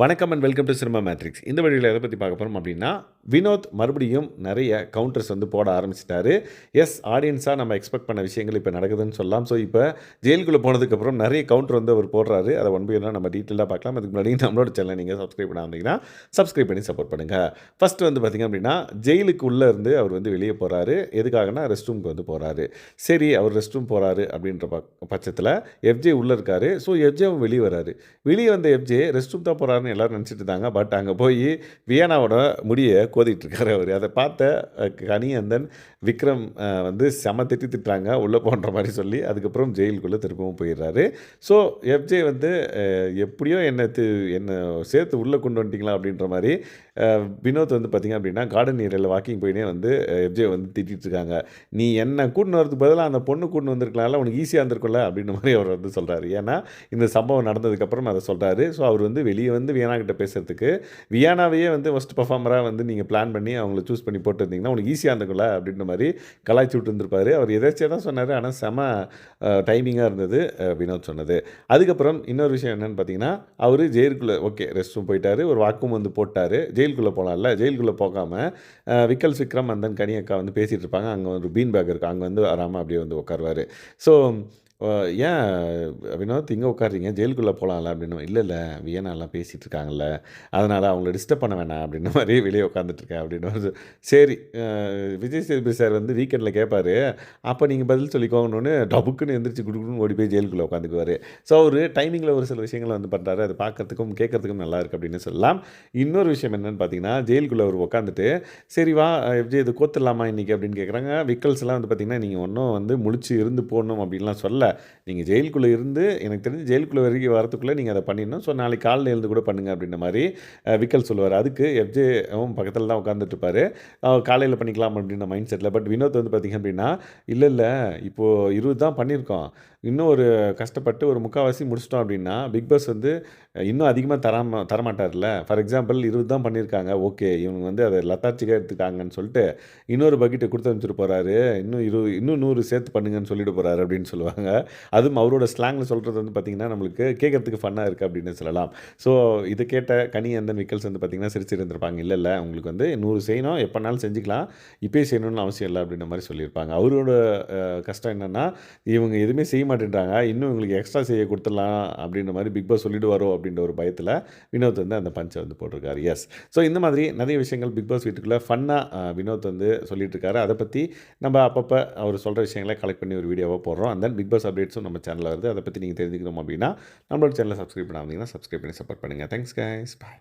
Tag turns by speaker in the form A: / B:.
A: வணக்கம் and welcome to cinema matrix இந்த வழியில் எதை பற்றி பார்க்க போகிறோம் அப்படின்னா வினோத் மறுபடியும் நிறைய கவுண்டர்ஸ் வந்து போட ஆரம்பிச்சிட்டாரு. எஸ் ஆடியன்ஸாக நம்ம எக்ஸ்பெக்ட் பண்ண விஷயங்கள் இப்போ நடக்குதுன்னு சொல்லலாம். ஸோ இப்போ ஜெயிலுக்குள்ளே போனதுக்கப்புறம் நிறைய கவுண்டர் வந்து அவர் போடுறாரு. அதை ஒன் பை நம்ம டீட்டெயிலாக பார்க்கலாம். அதுக்கு முன்னாடி நம்மளோட சேனலை நீங்கள் சப்ஸ்கிரைப் பண்ண சப்ஸ்கிரைப் பண்ணி சப்போர்ட் பண்ணுங்கள் ஃபஸ்ட்டு வந்து பார்த்திங்க அப்படின்னா ஜெயிலுக்கு உள்ளே இருந்து அவர் வந்து வெளியே போகிறாரு எதுக்காகனா ரெஸ்ட் ரூமுக்கு வந்து போகிறாரு சரி அவர் ரெஸ்ட் ரூம் போகிறாரு அப்படின்ற பக் பட்சத்தில் எஃப்ஜே உள்ளே இருக்காரு. ஸோ எஃப்ஜேவும் வெளியே வராரு. வெளியே வந்த எஃப்ஜே ரெஸ்ட் ரூம் தான் போகிறாரு போகிறாருன்னு எல்லோரும் நினச்சிட்டு இருந்தாங்க. பட் அங்கே போய் வியனாவோட முடியை கோதிட்டு அவர். அதை பார்த்த அஹ், கனியந்தன் விக்ரம் வந்து செம திட்டி திட்டுறாங்க. உள்ளே போன்ற மாதிரி சொல்லி அதுக்கப்புறம் ஜெயிலுக்குள்ளே திரும்பவும் போயிடுறாரு. ஸோ எஃப்ஜே வந்து எப்படியோ என்னை என்னை சேர்த்து உள்ளே கொண்டு வந்துட்டீங்களா அப்படின்ற மாதிரி வினோத் வந்து பார்த்திங்க அப்படின்னா கார்டன் ஏரியாவில் வாக்கிங் போயினே வந்து எஃப்ஜே வந்து திட்டிட்டு இருக்காங்க நீ என்னை கூட்டின்னு வரதுக்கு பதிலாக அந்த பொண்ணு கூட்டின்னு வந்திருக்கலாம்ல? உனக்கு ஈஸியாக இருந்திருக்கும்ல? அப்படின்ற மாதிரி அவர் வந்து சொல்கிறாரு ஏன்னா இந்த சம்பவம் நடந்ததுக்கப்புறம் அதை சொல்கிறாரு ஸோ அவர் வந்து வெளியே வந்து வியானா கிட்ட பேசுறதுக்கு. வியானாவையே வந்து ஃபஸ்ட் பர்ஃபார்மராக வந்து நீங்கள் பிளான் பண்ணி அவங்கள சூஸ் பண்ணி போட்டுருந்தீங்கன்னா உங்களுக்கு ஈஸியாக இருந்துக்கும்ல அப்படின்ற மாதிரி கலாய்ச்சி விட்டுருந்துருப்பாரு. அவர் எதாச்சியாக தான் சொன்னார் ஆனால் செம டைமிங்காக இருந்தது வினோத் சொன்னது. அதுக்கப்புறம் இன்னொரு விஷயம் என்னென்னு பார்த்தீங்கன்னா அவர் ஜெயிலுக்குள்ளே ஓகே ரெஸ்ட் ரூம் போயிட்டார் ஒரு வாக்கும் வந்து போட்டார். ஜெயிலுக்குள்ளே போகலாம்ல ஜெயிலுக்குள்ளே போகாமல் விக்கல் விக்ரம் அந்தன் கனி அக்கா வந்து பேசிகிட்டு இருப்பாங்க. அங்கே ஒரு பீன் பேக் இருக்குது அங்கே வந்து வராமல் அப்படியே வந்து உட்காருவார் ஸோ ஏன்? வினோத் இங்கே உட்காருறீங்க ஜெயிலுக்குள்ளே போகலாம்ல அப்படின்னு. இல்லை இல்லை வியனாலாம் பேசிகிட்டு இருக்காங்கல்ல. அதனால் அவங்கள டிஸ்டர்ப் பண்ண வேணாம் அப்படின்ன மாதிரி வெளியே உட்காந்துட்ருக்கேன் அப்படின்னு சரி அஹ், விஜய் சேதுபதி சார் வந்து வீக்கெண்டில் கேட்பாரு அப்போ நீங்கள் பதில் சொல்லிக்கோங்கன்னு டபுக்குன்னு எந்திரிச்சு குடுக்குன்னு ஓடி போய் ஜெயிலுக்குள்ளே உட்காந்துக்குவார். ஸோ அவர் டைமிங்கில் ஒரு சில விஷயங்களை வந்து பண்ணுறாரு அது பார்க்கறதுக்கும் கேட்கறதுக்கும் நல்லா அப்படின்னு சொல்லலாம். இன்னொரு விஷயம் என்னன்னு பார்த்தீங்கன்னா ஜெயிலுக்குள்ளே அவர் உட்காந்துட்டு சரி வா எப்படி இது கோத்துடலாமா இன்றைக்கி அப்படின்னு கேட்குறாங்க விக்கல்ஸ் எல்லாம் வந்து பார்த்தீங்கன்னா நீங்கள் ஒன்றும் வந்து முழிச்சு இருந்து போடணும் அப்படின்லாம் சொல்ல நீங்கள் ஜெயிலுக்குள்ளே இருந்து எனக்கு தெரிஞ்சு ஜெயிலுக்குள்ளே வரைக்கும் வரத்துக்குள்ளே நீங்கள் அதை பண்ணிடணும். ஸோ நாளைக்கு காலையில் எழுந்து கூட பண்ணுங்க அப்படின்ற மாதிரி விக்கல் சொல்லுவார். அதுக்கு எஃப்ஜேவும் பக்கத்தில் தான் உட்காந்துட்டு காலையில் பண்ணிக்கலாம் அப்படின்ற மைண்ட் செட்டில் பட் வினோத் வந்து பார்த்திங்க அப்படின்னா இல்லை இல்லை இப்போது இருபது தான் பண்ணியிருக்கோம். இன்னும் ஒரு கஷ்டப்பட்டு ஒரு முக்கால்வாசி முடிச்சிட்டோம் அப்படின்னா பிக் பாஸ் வந்து இன்னும் அதிகமாக தராம தரமாட்டார்ல ஃபார் எக்ஸாம்பிள் இருபது தான் பண்ணியிருக்காங்க. ஓகே இவங்க வந்து அதை லத்தாச்சிக்காக எடுத்துக்காங்கன்னு சொல்லிட்டு இன்னொரு பக்கெட்டை கொடுத்து அனுப்பிச்சிட்டு போகிறாரு இன்னும் இரு இன்னும் நூறு சேர்த்து பண்ணுங்கன்னு சொல்லிட்டு போகிறாரு அப்படின்னு சொல்லுவாங்க. அதுவும் அவரோட ஸ்லாங்கில் சொல்கிறது வந்து பார்த்திங்கன்னா நம்மளுக்கு கேட்கறதுக்கு ஃபன்னாக இருக்குது அப்படின்னு சொல்லலாம். ஸோ இது கேட்ட கனி அந்த விக்கல்ஸ் வந்து பார்த்திங்கன்னா சிரிச்சிருந்திருப்பாங்க. இல்லை இல்லை உங்களுக்கு வந்து நூறு செய்யணும் எப்போனாலும் செஞ்சுக்கலாம் இப்போயே செய்யணும்னு அவசியம் இல்லை அப்படின்ற மாதிரி சொல்லியிருப்பாங்க. அவரோட கஷ்டம் என்னென்னா இவங்க எதுவுமே செய்ய மாட்டேன்றாங்க. இன்னும் இவங்களுக்கு எக்ஸ்ட்ரா செய்ய கொடுத்துடலாம் அப்படின்ற மாதிரி பிக் பாஸ் சொல்லிடுவாரோ அப்படின்ற ஒரு பயத்தில் வினோத் வந்து அந்த பஞ்சை வந்து போட்டிருக்காரு. எஸ் ஸோ இந்த மாதிரி நிறைய விஷயங்கள் பிக் பாஸ் வீட்டுக்குள்ளே ஃபன்னாக வினோத் வந்து சொல்லிட்டு இருக்காரு அதை பற்றி நம்ம அப்பப்போ அவர் சொல்கிற விஷயங்களை கலெக்ட் பண்ணி ஒரு வீடியோவாக போடுறோம். அந்த பிக் பாஸ் அப்டேட்ஸும் நம்ம சேனலில் வருது. அதை பற்றி நீங்கள் தெரிஞ்சுக்கணும் அப்படின்னா நம்மளோட சேனலை சப்ஸ்கிரைப் பண்ணாமல் சப்ஸ்கிரைப் பண்ணி சப்போர்ட் பண்ணுங்கள் தேங்க்ஸ் கைஸ் பாய்